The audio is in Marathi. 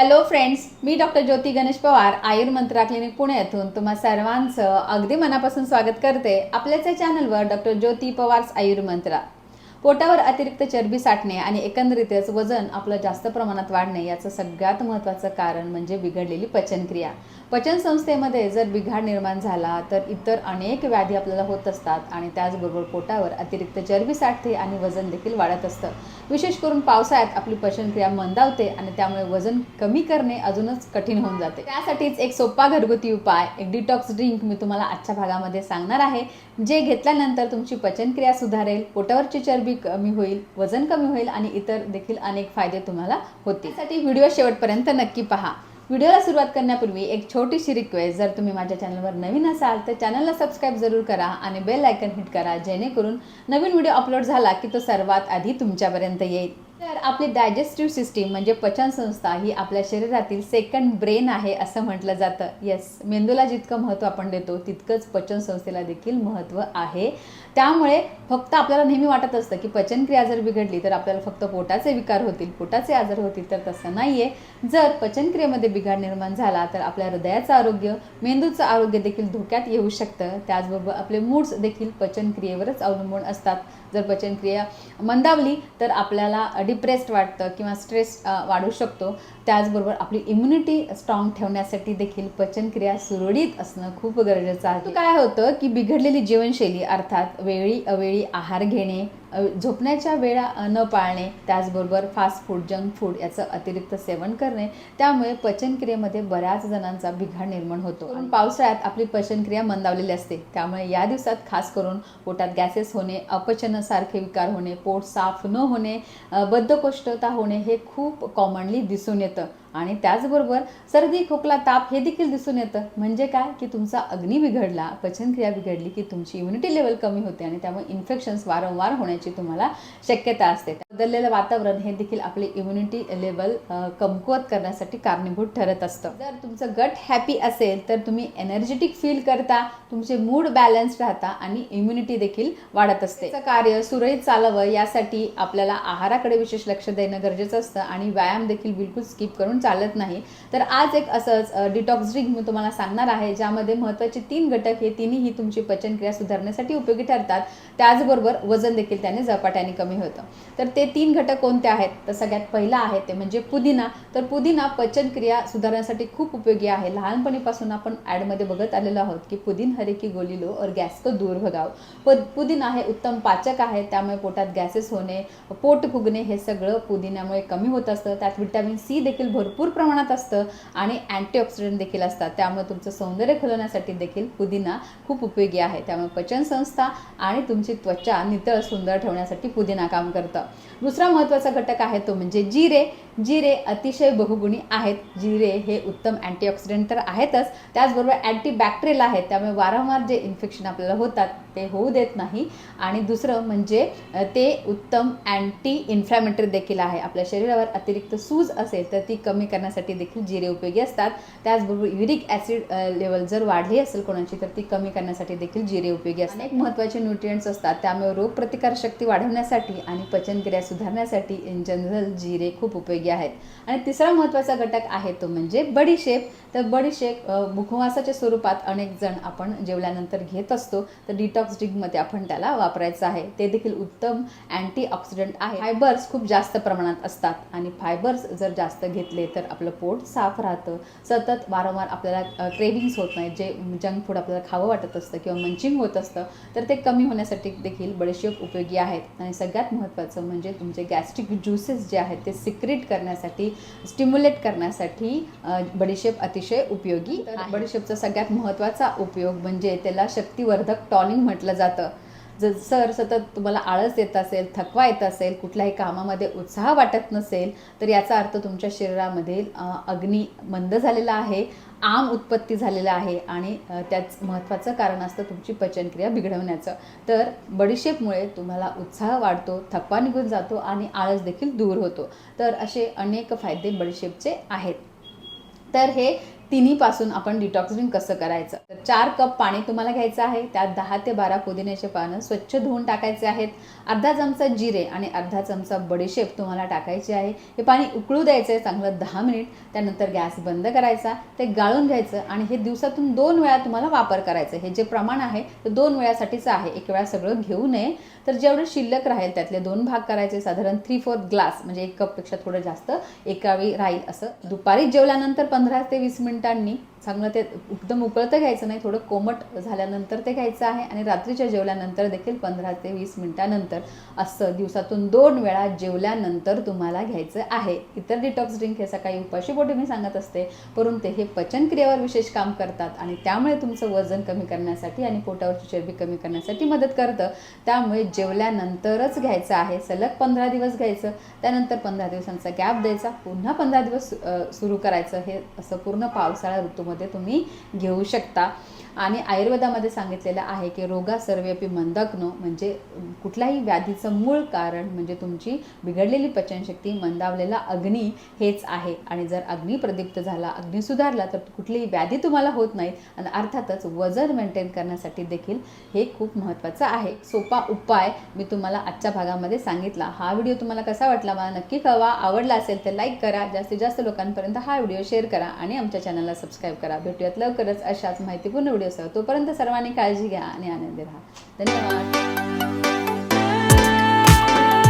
हॅलो फ्रेंड्स मी डॉक्टर ज्योती गणेश पवार आयुर्मंत्रा क्लिनिक पुणे येथून तुम्हा सर्वांचं अगदी मनापासून स्वागत करते आपल्याच या चॅनलवर डॉक्टर ज्योती पवार्स आयुर्मंत्रा. पोटावर अतिरिक्त चरबी साठणे आणि एकंदरीतच वजन आपलं जास्त प्रमाणात वाढणे याचं सगळ्यात महत्त्वाचं कारण म्हणजे बिघडलेली पचनक्रिया. पचन संस्थेमध्ये जर बिघाड निर्माण झाला तर इतर अनेक व्याधी आपल्याला होत असतात आणि त्याचबरोबर पोटावर अतिरिक्त चरबी साठते आणि वजन देखील वाढत असतं. विशेष करून पावसाळ्यात आपली पचनक्रिया मंदावते आणि त्यामुळे वजन कमी करणे अजूनच कठीण होऊन जाते. त्यासाठीच एक सोपा घरगुती उपाय एक डिटॉक्स ड्रिंक मी तुम्हाला आजच्या भागामध्ये सांगणार आहे जे घेतल्यानंतर तुमची पचनक्रिया सुधारेल पोटावरची चरबी कमी होईल वजन कमी होईल आणि इतर देखील अनेक फायदे तुम्हाला होतील. त्यासाठी व्हिडिओ शेवटपर्यंत नक्की पहा. व्हिडिओला सुरुवात करण्यापूर्वी एक छोटीशी रिक्वेस्ट जर तुम्ही माझ्या चॅनलवर नवीन असाल तर चॅनलला सबस्क्राईब जरूर करा आणि बेल आयकन हिट करा जेणेकरून नवीन व्हिडिओ अपलोड झाला की तो सर्वात आधी तुमच्यापर्यंत येईल. तर आपली डायजेस्टिव्ह सिस्टीम म्हणजे पचन संस्था ही आपल्या शरीरातील सेकंड ब्रेन आहे असं म्हटलं जातं. येस मेंदूला जितकं महत्त्व आपण देतो तितकंच पचन संस्थेला देखील महत्त्व आहे. त्यामुळे फक्त आपल्याला नेहमी वाटत असतं की पचनक्रिया जर बिघडली तर आपल्याला फक्त पोटाचे विकार होतील. पोटाचे आजार होतील तर तसं नाही आहे जर पचनक्रियेमध्ये बिघाड निर्माण झाला तर आपल्या हृदयाचं आरोग्य मेंदूचं आरोग्य देखील धोक्यात येऊ शकतं. त्याचबरोबर आपले मूड्स देखील पचनक्रियेवरच अवलंबून असतात. जर पचनक्रिया मंदावली तर आपल्याला डिप्रेस्ड वाटतं किंवा स्ट्रेस वाढू शकतो. त्याचबरोबर आपली इम्युनिटी स्ट्रॉंग ठेवण्यासाठी देखील पचनक्रिया सुरळीत असणं खूप गरजेचं आहे. काय होतं की बिघडलेली जीवनशैली अर्थात वेळी अवेळी आहार घेणे झोपण्याच्या वेळा न पाळणे त्याचबरोबर फास्ट फूड जंक फूड याचं अतिरिक्त सेवन करणे त्यामुळे पचनक्रियेमध्ये बऱ्याच जणांचा बिघाड निर्माण होतो. आणि पावसाळ्यात आपली पचनक्रिया मंदावलेली असते. त्यामुळे या दिवसात खास करून पोटात गॅसेस होणे अपचनासारखे विकार होणे पोट साफ न होणे बद्धकोष्ठता होणे हे खूप कॉमनली दिसून येतं. आणि त्याचबरोबर सर्दी खोकला ताप हे देखील दिसून येतं. म्हणजे काय? की तुमचा अग्नी बिघडला पचनक्रिया बिघडली की तुमची इम्युनिटी लेवल कमी होते आणि त्यामुळे इन्फेक्शन्स वारंवार होण्याची तुम्हाला शक्यता असते. बदललेलं वातावरण हे देखील आपली इम्युनिटी लेवल कमकुवत करण्यासाठी कारणीभूत ठरत असतं. जर तुमचं गट हॅपी असेल तर तुम्ही एनर्जेटिक फील करता तुमचे मूड बॅलन्स राहता आणि इम्युनिटी देखील वाढत असते. कार्य सुरळीत चालावं यासाठी आपल्याला आहाराकडे विशेष लक्ष देणं गरजेचं असतं आणि व्यायाम देखील बिलकुल स्किप करून चालत नाही. तर आज एक असंच डिटॉक्स ड्रिंक मी तुम्हाला सांगणार आहे ज्यामध्ये महत्त्वाचे तीन घटक हे तिन्ही तुमची पचनक्रिया सुधारण्यासाठी उपयोगी ठरतात. त्याचबरोबर वजन देखील त्याने झपाट्याने कमी होतं. तर ते तीन घटक कोणते आहेत? तर सगळ्यात पहिला आहे ते म्हणजे पुदिना. तर पुदिना पचनक्रिया सुधारण्यासाठी खूप उपयोगी आहे. लहानपणीपासून आपण ॲडमध्ये बघत आलेलो आहोत की पुदिन हरे की गोली लो और गॅस को दूर भगाव. प पुदिना हे उत्तम पाचक आहे त्यामुळे पोटात गॅसेस होणे पोट फुगणे हे सगळं पुदिन्यामुळे कमी होत असतं. त्यात विटॅमिन सी देखील भरपूर भरपूर प्रमाणात असतं आणि अँटीऑक्सिडंट देखील असतात. त्यामुळे तुमचं सौंदर्य खुलवण्यासाठी देखील पुदिना खूप उपयोगी आहे. त्यामुळे पचन संस्था आणि तुमची त्वचा नितळ सुंदर ठेवण्यासाठी पुदिना काम करतं. दुसरा महत्त्वाचा घटक आहे तो म्हणजे जिरे. जिरे अतिशय बहुगुणी आहेत. जिरे हे उत्तम अँटीऑक्सिडंट तर आहेतच. त्याचबरोबर अँटीबॅक्टेरियल आहेत. त्यामुळे वारंवार जे इन्फेक्शन आपल्याला होतात ते होऊ देत नाही. आणि दुसरं म्हणजे ते उत्तम अँटी इन्फ्लॅमेटरी देखील आहे. आपल्या शरीरावर अतिरिक्त सूज असेल तर ती कमी करण्यासाठी देखील जिरे उपयोगी असतात. त्याचबरोबर युरिक ॲसिड लेवल जर वाढली असेल कोणाची तर ती कमी करण्यासाठी देखील जिरे उपयोगी असतात. एक महत्त्वाचे न्यूट्रियंट्स असतात. त्यामुळे रोगप्रतिकार शक्ती वाढवण्यासाठी आणि पचनक्रिया सुधारण्यासाठी इन जनरल जिरे खूप उपयोगी आहेत. आणि तिसरा महत्त्वाचा घटक आहे तो म्हणजे बडीशेप तर बडीशेप मुखवासाच्या स्वरूपात अनेक जण आपण जेवल्यानंतर घेत असतो. तर डिटॉक्स ड्रिंकमध्ये आपण त्याला वापरायचं आहे. ते देखील उत्तम अँटी ऑक्सिडंट आहे. फायबर्स खूप जास्त प्रमाणात असतात आणि फायबर्स जर जास्त घेतले तर आपलं पोट साफ राहतं. सतत वारंवार आपल्याला क्रेविंग्स होत नाही जे जंक फूड आपल्याला खावं वाटत असतं किंवा मंचिंग होत असतं तर ते कमी होण्यासाठी देखील बडीशेप उपयोगी आहेत. आणि सगळ्यात महत्त्वाचं म्हणजे तुमचे गॅस्ट्रिक ज्युसेस जे आहेत ते सिक्रेट करण्यासाठी स्टिम्युलेट करण्यासाठी बडीशेप अतिशय उपयोगी तर बडीशेपचा सगळ्यात महत्त्वाचा उपयोग म्हणजे त्याला शक्तिवर्धक टॉनिंग म्हटलं जातं. जर सर सतत तुम्हाला आळस येत असेल थकवा येत असेल कुठल्याही कामामध्ये उत्साह वाटत नसेल तर याचा अर्थ तुमच्या शरीरामध्ये अग्नी मंद झालेला आहे आम उत्पत्ती झालेला आहे आणि त्याच महत्त्वाचं कारण असतं तुमची पचनक्रिया बिघडवण्याचं. तर बडीशेपमुळे तुम्हाला उत्साह वाढतो थकवा निघून जातो आणि आळस देखील दूर होतो. तर असे अनेक फायदे बडीशेपचे आहेत. तर हे तिन्हीपासून आपण डिटॉक्स ड्रिंक कसं करायचं? तर चार कप पाणी तुम्हाला घ्यायचं आहे. त्यात दहा ते बारा पुदिन्याचे पानं स्वच्छ धुवून टाकायचे आहेत. अर्धा चमचा जिरे आणि अर्धा चमचा बडीशेप तुम्हाला टाकायची आहे. हे पाणी उकळू द्यायचं आहे चांगलं दहा मिनिट. त्यानंतर गॅस बंद करायचा. ते गाळून घ्यायचं आणि हे दिवसातून दोन वेळा तुम्हाला वापर करायचं हे जे प्रमाण आहे ते दोन वेळासाठीचं आहे. एक वेळा सगळं घेऊ नये. तर जेवढं शिल्लक राहील त्यातले दोन भाग करायचे. साधारण थ्री फोर्थ ग्लास म्हणजे एक कपपेक्षा थोडं जास्त एकावेळी राहील असं. दुपारी जेवल्यानंतर पंधरा ते वीस मिनिटांनी चांगलं ते एकदम उकळतं घ्यायचं नाही थोडं कोमट झाल्यानंतर ते घ्यायचं आहे आणि रात्रीच्या जेवल्यानंतर देखील पंधरा ते वीस मिनिटानंतर असं दिवसातून दोन वेळा जेवल्यानंतर तुम्हाला घ्यायचं आहे. इतर डिटॉक्स ड्रिंक हे सकाळी उपाशी पोटी मी सांगत असते परंतु हे पचनक्रियेवर विशेष काम करतात आणि त्यामुळे तुमचं वजन कमी करण्यासाठी आणि पोटावरची चरबी कमी करण्यासाठी मदत करतं. त्यामुळे जेवल्यानंतरच घ्यायचं आहे. सलग पंधरा दिवस घ्यायचं त्यानंतर पंधरा दिवसांचा गॅप द्यायचा पुन्हा पंधरा दिवस सुरू करायचं हे असं पूर्ण पाव पावसाळा ऋतूमध्ये तुम्ही घेऊ शकता. आणि आयुर्वेदामध्ये सांगितलेलं आहे की रोगा सर्वेपी मंदग्न म्हणजे कुठल्याही व्याधीचं मूळ कारण म्हणजे तुमची बिघडलेली पचनशक्ती मंदावलेला अग्नी हेच आहे. आणि जर अग्नी प्रदीप्त झाला अग्नी सुधारला तर कुठलीही व्याधी तुम्हाला होत नाही आणि अर्थातच वजन मेंटेन करण्यासाठी देखील हे खूप महत्त्वाचं आहे. सोपा उपाय मी तुम्हाला आजच्या भागामध्ये सांगितला. हा व्हिडिओ तुम्हाला कसा वाटला मला नक्की कळवा. आवडला असेल तर लाईक करा. जास्तीत जास्त लोकांपर्यंत हा व्हिडिओ शेअर करा. आणि आमच्या चॅनलला सबस्क्राईब करा. भेटूयात लवकरच अशाच माहितीपूर्ण व्हिडिओसह तोपर्यंत सर्वांनी काळजी घ्या आणि आनंदी राहा. धन्यवाद.